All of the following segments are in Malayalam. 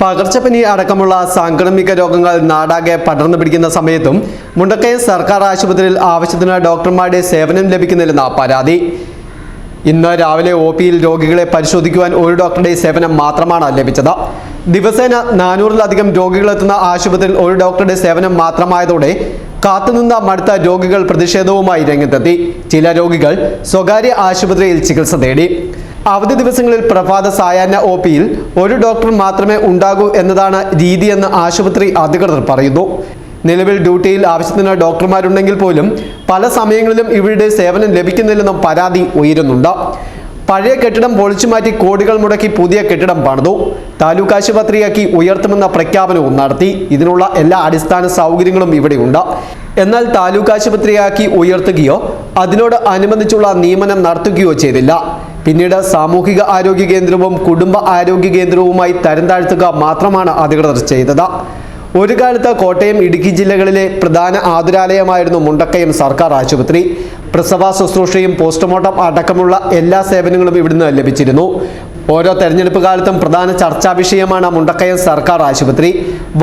പകർച്ചപ്പനി അടക്കമുള്ള സാംക്രമിക രോഗങ്ങൾ നാടാകെ പടർന്നു പിടിക്കുന്ന സമയത്തും മുണ്ടക്കയ സർക്കാർ ആശുപത്രിയിൽ ആവശ്യത്തിന് ഡോക്ടർമാരുടെ സേവനം ലഭിക്കുന്നില്ലെന്ന പരാതി. ഇന്ന് രാവിലെ ഒ പിയിൽ രോഗികളെ പരിശോധിക്കുവാൻ ഒരു ഡോക്ടറുടെ സേവനം മാത്രമാണ് ലഭിച്ചത്. ദിവസേന നാനൂറിലധികം രോഗികളെത്തുന്ന ആശുപത്രിയിൽ ഒരു ഡോക്ടറുടെ സേവനം മാത്രമായതോടെ കാത്തുനിന്ന മടുത്ത രോഗികൾ പ്രതിഷേധവുമായി രംഗത്തെത്തി. ചില രോഗികൾ സ്വകാര്യ ആശുപത്രിയിൽ ചികിത്സ തേടി. അവധി ദിവസങ്ങളിൽ പ്രഭാത സായാഹ്ന ഒ പിയിൽ ഒരു ഡോക്ടർ മാത്രമേ ഉണ്ടാകൂ എന്നതാണ് രീതിയെന്ന് ആശുപത്രി അധികൃതർ പറയുന്നു. നിലവിൽ ഡ്യൂട്ടിയിൽ ആവശ്യത്തിന് ഡോക്ടർമാരുണ്ടെങ്കിൽ പോലും പല സമയങ്ങളിലും ഇവരുടെ സേവനം ലഭിക്കുന്നില്ലെന്നും പരാതി ഉയരുന്നുണ്ട്. പഴയ കെട്ടിടം പൊളിച്ചു മാറ്റി കോടികൾ മുടക്കി പുതിയ കെട്ടിടം പണിതു. താലൂക്ക് ആശുപത്രിയാക്കി ഉയർത്തുമെന്ന പ്രഖ്യാപനവും നടത്തി. ഇതിനുള്ള എല്ലാ അടിസ്ഥാന സൗകര്യങ്ങളും ഇവിടെയുണ്ട്. എന്നാൽ താലൂക്ക് ആശുപത്രിയാക്കി ഉയർത്തുകയോ അതിനോട് അനുബന്ധിച്ചുള്ള നിയമനം നടത്തുകയോ ചെയ്തില്ല. പിന്നീട് സാമൂഹിക ആരോഗ്യ കേന്ദ്രവും കുടുംബ ആരോഗ്യ കേന്ദ്രവുമായി തരം താഴ്ത്തുക മാത്രമാണ് അധികൃതർ ചെയ്തത്. ഒരു കാലത്ത് കോട്ടയം ഇടുക്കി ജില്ലകളിലെ പ്രധാന ആതുരാലയമായിരുന്നു മുണ്ടക്കയം സർക്കാർ ആശുപത്രി. പ്രസവ ശുശ്രൂഷയും പോസ്റ്റ്മോർട്ടം അടക്കമുള്ള എല്ലാ സേവനങ്ങളും ഇവിടുന്ന് ലഭിച്ചിരുന്നു. ഓരോ തെരഞ്ഞെടുപ്പ് കാലത്തും പ്രധാന ചർച്ചാ വിഷയമാണ് മുണ്ടക്കയം സർക്കാർ ആശുപത്രി.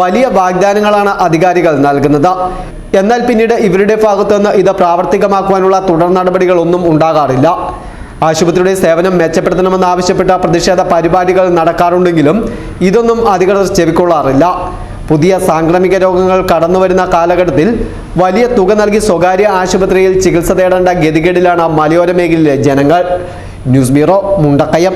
വലിയ വാഗ്ദാനങ്ങളാണ് അധികാരികൾ നൽകുന്നത്. എന്നാൽ പിന്നീട് ഇവരുടെ ഭാഗത്തുനിന്ന് ഇത് പ്രാവർത്തികമാക്കുവാനുള്ള തുടർ നടപടികളൊന്നും ഉണ്ടാകാറില്ല. ആശുപത്രിയുടെ സേവനം മെച്ചപ്പെടുത്തണമെന്നാവശ്യപ്പെട്ട പ്രതിഷേധ പരിപാടികൾ നടക്കാറുണ്ടെങ്കിലും ഇതൊന്നും അധികൃതർ ചെവിക്കൊള്ളാറില്ല. പുതിയ സാംക്രമിക രോഗങ്ങൾ കടന്നുവരുന്ന കാലഘട്ടത്തിൽ വലിയ തുക നൽകി സ്വകാര്യ ആശുപത്രിയിൽ ചികിത്സ തേടേണ്ട ഗതികേടിലാണ് മലയോര മേഖലയിലെ ജനങ്ങൾ. News bureau Mundakayam.